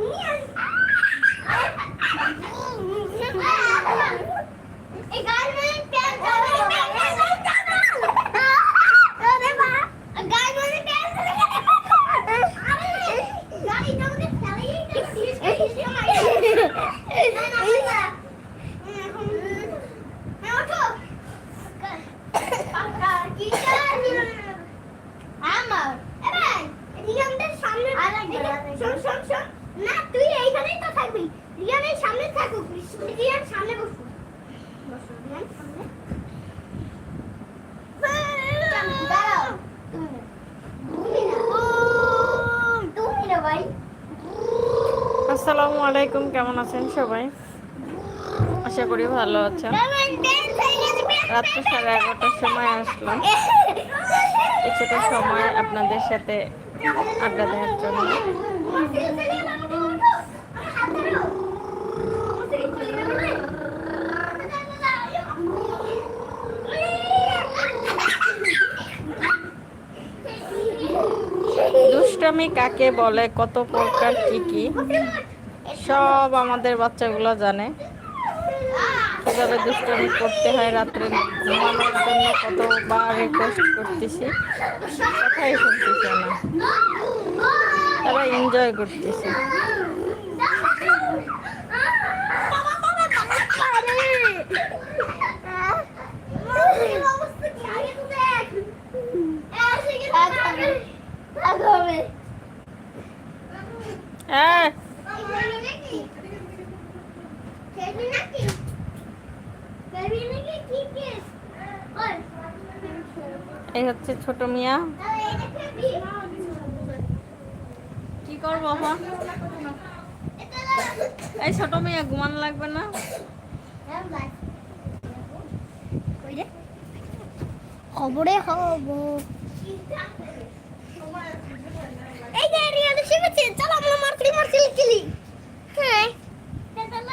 Yes. আসসালামু আলাইকুম, কেমন আছেন সবাই? আশা করি ভালো আছেন। রাত্রে সাড়ে এগারোটার সময় আসলাম। কিছুটা সময় আপনাদের সাথে আড্ডা দেওয়ার জন্য। দুষ্টমি কাকে বলে? কত প্রকার কি কি? সব আমাদের বাচ্চাগুলো জানে। কীভাবে দুষ্টমি করতে হয় রাত্রে ঘুমানোর জন্য কতবার রিকোয়েস্ট করতেছি কথাই শুনতেছে না। তারা এনজয় করতেছে। হ্যাঁ এই হচ্ছে ছোট মিয়া। কি করব এই ছোট মিয়া ঘুমানো লাগবে না। খবরে হব এই যে রিয়ালে শিখেছে চলো আমরা মার্কেট মার্কেট খেলি হ্যাঁ।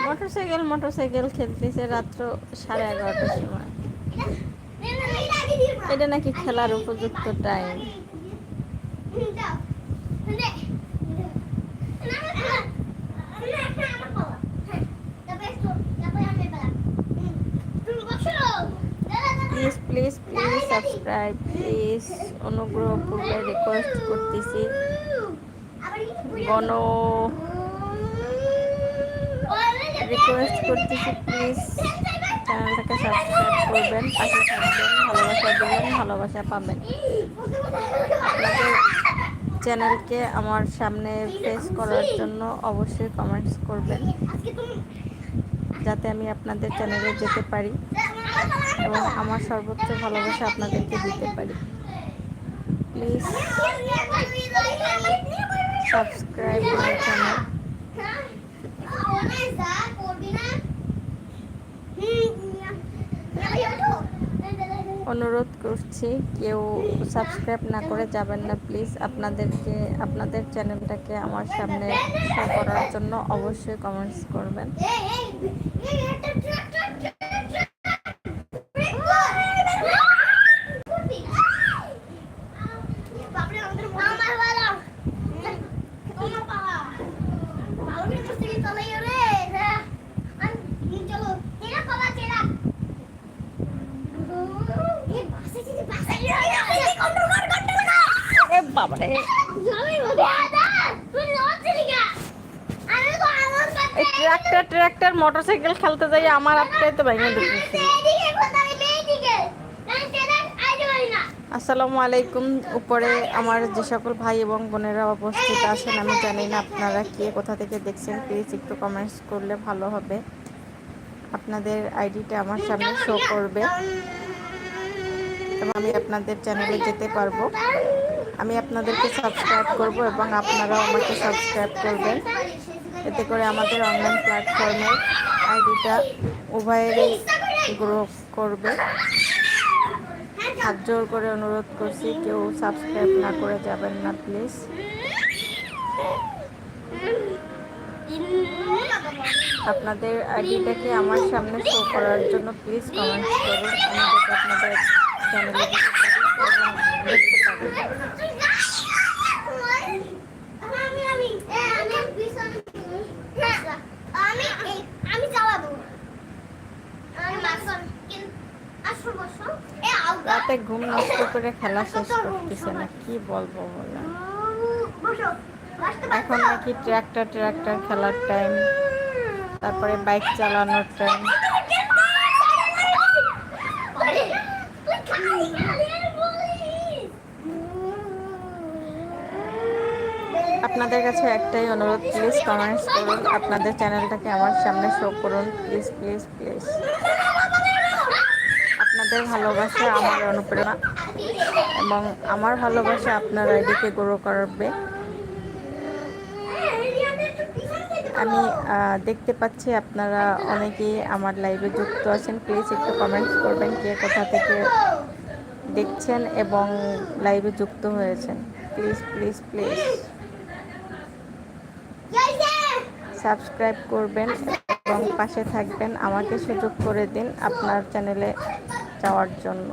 মোটর সাইকেল মোটর সাইকেল খেলতেছে রাত্র সাড়ে এগারোটার সময়। এটা নাকি খেলার উপযুক্ত time please please please subscribe please অনুগ্রহ করলে রিকোয়েস্ট করতেছি। গণ রিকোয়েস্ট করতেছি প্লিজ চ্যানেলটাকে সাবস্ক্রাইব করবেন, পাশে থাকবেন, ভালোবাসা দেবেন, ভালোবাসা পাবেন। আপনাদের চ্যানেলকে আমার সামনে ফেস করার জন্য অবশ্যই কমেন্টস করবেন, যাতে আমি আপনাদের চ্যানেলে যেতে পারি এবং আমার সর্বোচ্চ ভালোবাসা আপনাদেরকে দিতে পারি। প্লিজ সাবস্ক্রাইব মাই চ্যানেল অনুরোধ করছি কেউ সাবস্ক্রাইব না করে যাবেন না প্লিজ আপনাদেরকে আপনাদের চ্যানেলটাকে আমার সামনে শো করার জন্য অবশ্যই কমেন্টস করবেন। মোটরসাইকেল খেলতে যাই, আমার আপটাই তো ভেঙে আসসালামু আলাইকুম। উপরে আমার যে সকল ভাই এবং বোনেরা উপস্থিত আছেন, আমি জানি না আপনারা কে, কোথা থেকে দেখছেন প্লিজ একটু কমেন্টস করলে ভালো হবে। আপনাদের আইডিটা আমার সামনে শো করবে। এবং আমি আপনাদের চ্যানেলে যেতে পারব। আমি আপনাদেরকে সাবস্ক্রাইব করব এবং আপনারাও আমাকে সাবস্ক্রাইব করবেন। এতে করে আমাদের অনলাইন প্ল্যাটফর্মের আইডিটা উভয়েরই গ্রো করবে। হাত জোর করে অনুরোধ করছি, কেউ সাবস্ক্রাইব না করে যাবেন না প্লিজ আপনাদের আইডিটাকে আমার সামনে শো করার জন্য প্লিজ কমেন্টস করুন। আমি আপনাদের চ্যানেলে দেখতে আমি আমি আমি ভীষণ আমি আমি চালাবো আমি মাসন আসো বসো এ আউগা রাতে ঘুম নষ্ট করে খেলা শেষ করতেছে না, কি বলব বলে? এখন নাকি ট্র্যাক্টর ট্র্যাক্টর খেলার টাইম তারপরে বাইক চালানোর টাইম আপনাদের কাছে একটাই অনুরোধ প্লিজ কমেন্টস করুন। আপনাদের চ্যানেলটাকে আমার সামনে শো করুন। প্লিজ প্লিজ প্লিজ আপনাদের ভালোবাসা আমার অনুপ্রেরণা এবং আমার ভালোবাসা আপনারা এদিকে গ্রো করবে। আমি দেখতে পাচ্ছি আপনারা অনেকেই আমার লাইভে যুক্ত আছেন। প্লিজ একটু কমেন্টস করবেন কে কোথা থেকে দেখছেন এবং লাইভে যুক্ত হয়েছেন। Please please please. সাবস্ক্রাইব করবেন এবং পাশে থাকবেন। আমাকে সুযোগ করে দিন। আপনার চ্যানেলে যাওয়ার জন্য।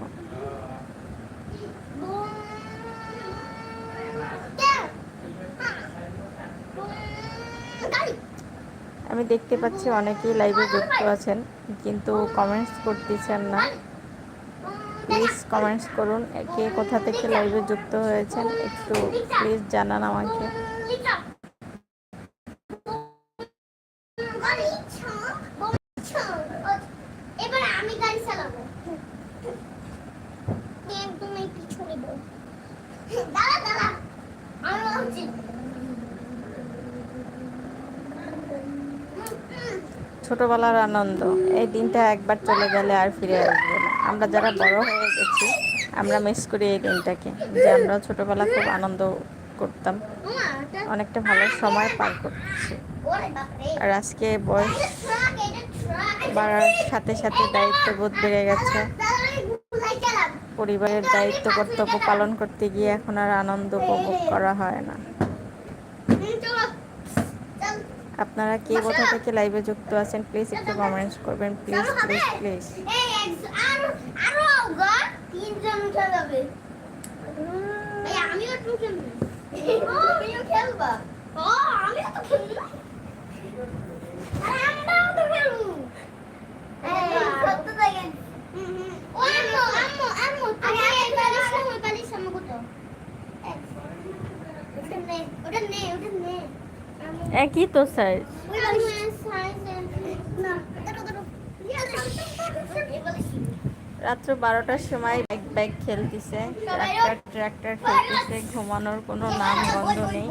আমি দেখতে পাচ্ছি অনেকেই লাইভে যুক্ত আছেন, কিন্তু কমেন্টস করতেছেন না। প্লিজ কমেন্টস করুন, কে কোথা থেকে লাইভে যুক্ত হয়েছেন, একটু প্লিজ জানান আমাকে এবার আমি গাড়ি চালাবো একদম এই পিছনে বল দাঁড়া দাঁড়া আমি হচ্ছে ছোটবেলার আনন্দ। এই দিনটা একবার চলে গেলে আর ফিরে আসবে না। আমরা যারা বড় হয়ে গেছি, আমরা মিস করি এই দিনটাকে, যে আমরা ছোটবেলা খুব আনন্দ করতাম। অনেকটা ভালো সময় পার করছি। আর আজকে বয়স বাড়ার সাথে সাথে দায়িত্ববোধ বেড়ে গেছে। পরিবারের দায়িত্ব কর্তব্য পালন করতে গিয়ে এখন আর আনন্দ উপভোগ করা হয় না। আপনারা কে কোথা থেকে লাইভে যুক্ত আছেন প্লিজ একটু কমেন্টস করবেন প্লিজ প্লিজ প্লিজ নে ওটা নে ওটা নে। একই তো সাইজ রাত্র বারোটার সময় বাইক বাইক খেলতেছে। ট্রাক্টর ট্রাক্টর খেলতেছে ঘুমানোর কোনো নাম গন্ধ নেই।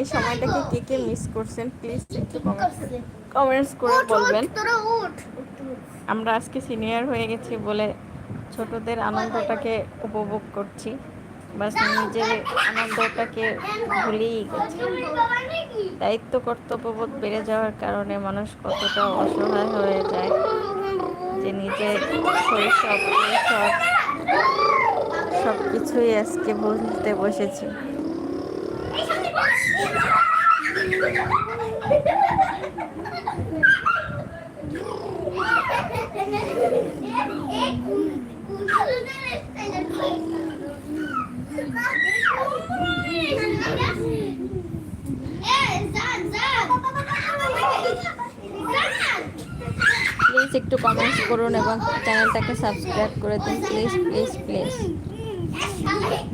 এই সময়টাকে কে কে মিস করছেন প্লিজ একটু কমেন্টস করে বলবেন। আমরা আজকে সিনিয়র হয়ে গেছি বলে ছোটদের আনন্দটাকে উপভোগ করছি। বাস নিজের আনন্দটাকে ভুলেই গেছে। দায়িত্ব কর্তব্যবোধ বেড়ে যাওয়ার কারণে মানুষ কতটা অসহায় হয়ে যায় যে নিজের শৈশব কৈশোর সব কিছুই আজকে ভুলতে বসেছি প্লিজ একটু কমেন্টস করুন এবং চ্যানেলটাকে সাবস্ক্রাইব করে দিন প্লিজ প্লিজ প্লিজ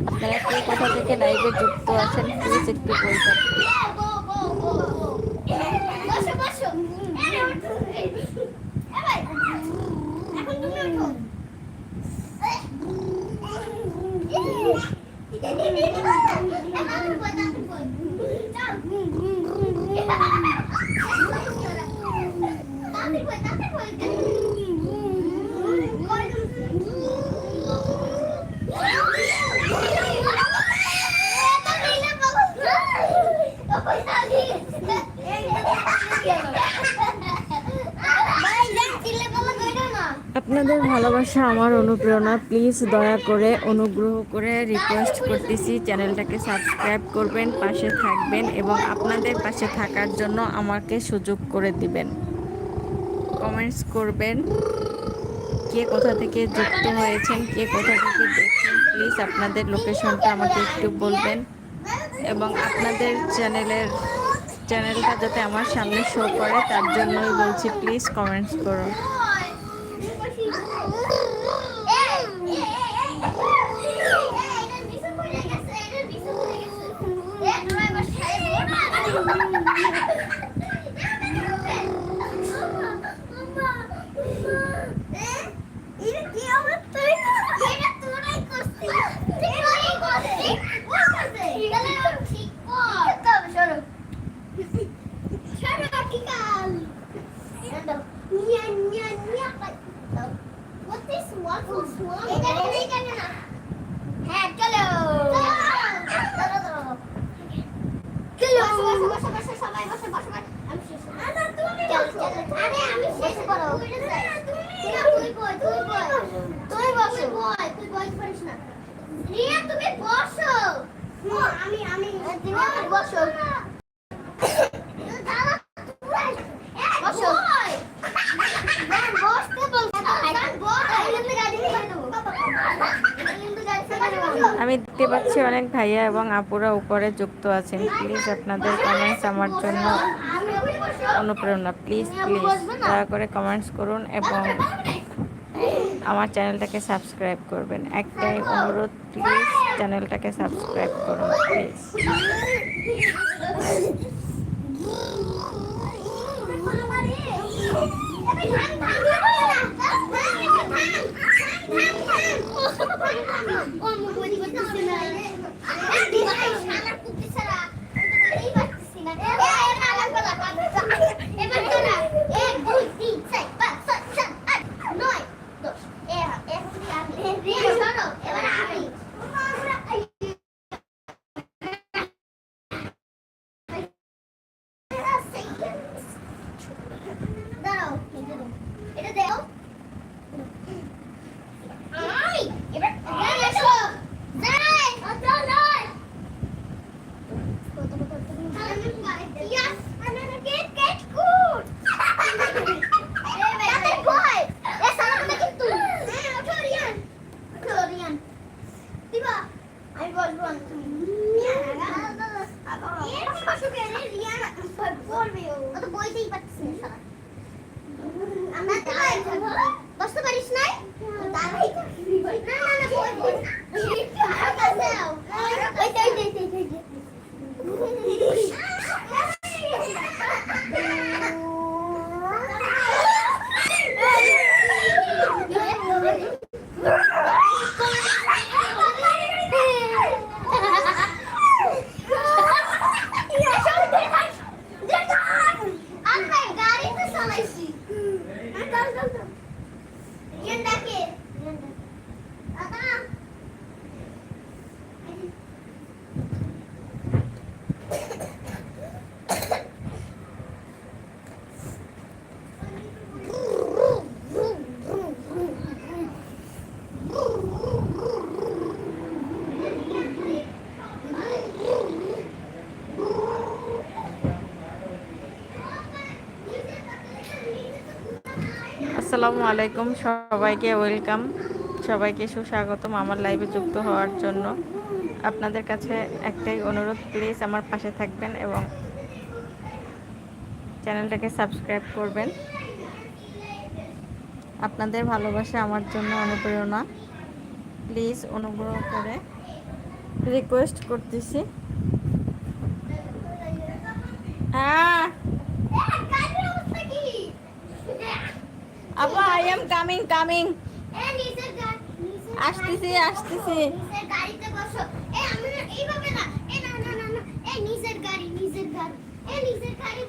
আপনারা কে কোথা থেকে লাইভে যুক্ত আছেন প্লিজ একটু বলবেন বসো এবার এখন তুমি ওঠো না আপনাদের ভালোবাসা আমার অনুপ্রেরণা প্লিজ দয়া করে অনুগ্রহ করে রিকোয়েস্ট করতেছি। চ্যানেলটাকে সাবস্ক্রাইব করবেন, পাশে থাকবেন এবং আপনাদের পাশে থাকার জন্য আমাকে সুযোগ করে দিবেন। কমেন্টস করবেন, কে কোথা থেকে যুক্ত হয়েছেন, কে কোথা থেকে দেখছেন প্লিজ আপনাদের লোকেশনটা আমাকে একটু বলবেন এবং আপনাদের চ্যানেলের চ্যানেলটা যাতে আমার সামনে শো করে, তার জন্যই বলছি প্লিজ কমেন্টস করুন What is waffle swan? এটা এটা এটা না হ্যাঁ চলো চলো বসো বসো বসো সবাই বসো বসো আমি শেষ আরে তুমি আরে আমি শেষ করো তুমি তুই বল তুই বল তুই বসো বল তুই বল পারিস না রিয়া তুমি বসো আমি আমি তুমি বসো বসো বসতে বলছো আমি দেখতে পাচ্ছি অনেক ভাইয়া এবং আপুরা উপরে যুক্ত আছেন। প্লিজ আপনাদের কমেন্টস আমার জন্য অনুপ্রেরণা। প্লিজ প্লিজ, দয়া করে কমেন্টস করুন এবং আমার চ্যানেলটাকে সাবস্ক্রাইব করবেন। একটাই অনুরোধ, প্লিজ চ্যানেলটাকে সাবস্ক্রাইব করুন, প্লিজ। এবার তোরা আসসালামু আলাইকুম সবাইকে, ওয়েলকাম। সবাইকে সুস্বাগতম আমার লাইভে যুক্ত হওয়ার জন্য। আপনাদের কাছে একটাই অনুরোধ প্লিজ আমার পাশে থাকবেন এবং চ্যানেলটাকে সাবস্ক্রাইব করবেন। আপনাদের ভালোবাসা আমার জন্য অনুপ্রেরণা। প্লিজ অনুগ্রহ করে রিকোয়েস্ট করতেছি। হ্যাঁ এম কামিং কামিং আসতেছি আসতেছি। নিজের গাড়ি নিজের গাড়ি। নিজের গাড়ি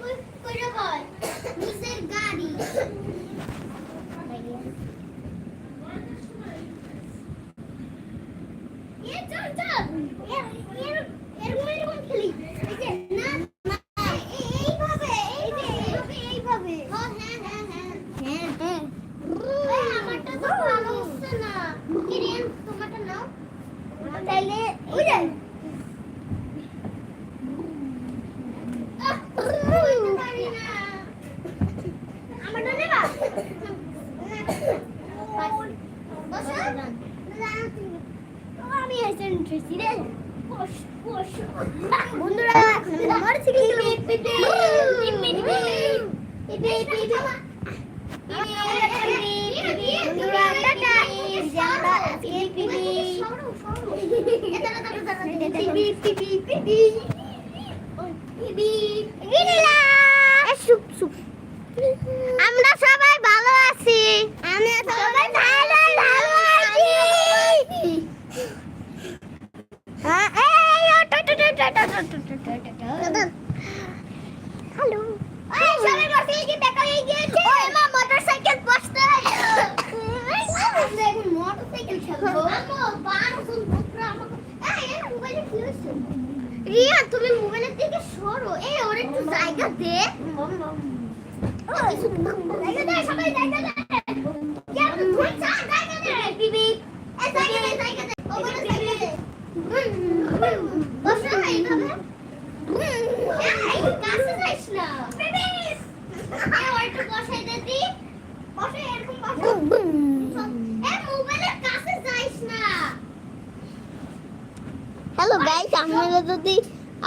আমরা সবাই ভালো আছি আমরা সবাই হ্যালো মোটরসাইকেল রিয়া তুমি মোবাইলের দিকে সরো এই ওর একটু দে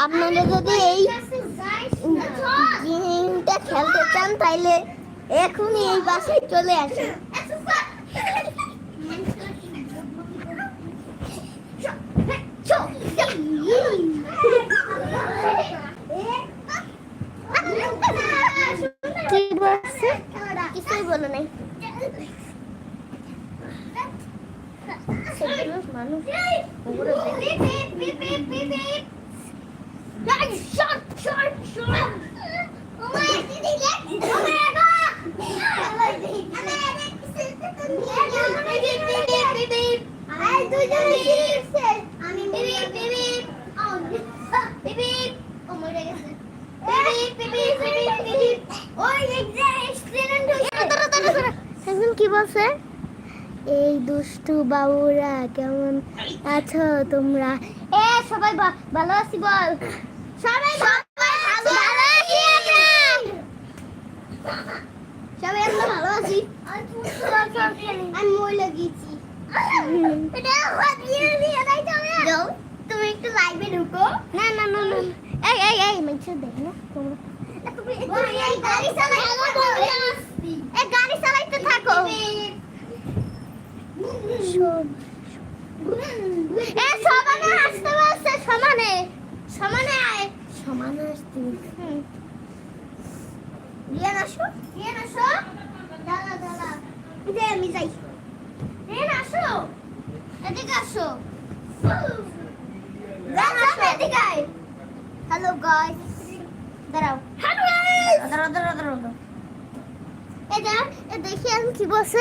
আপনারা যদি এই গেমটা খেলতে চান তাহলে এখনই এই বাসায় চলে আসেন। এই দুষ্টু বাবুরা কেমন আছো তোমরা? এ সবাই ভালো আছি বল। সবাই সবাই ভালো আছি। তুমি একটু না না এই এই গাড়ি থাকো। এ সমানে আসতে বলছে সমানে সমানে আয়। সমানে আসতে রিয়ান আসো দেখি আমি কি বলছে।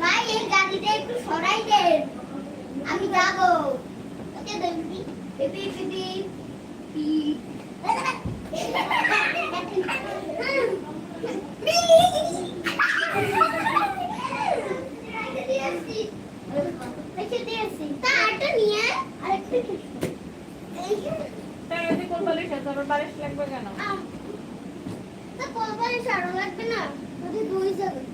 ভাই এই গাড়িটা লাগবে কেন তো কোম্পানি সারো লাগবে না দুই যাবে।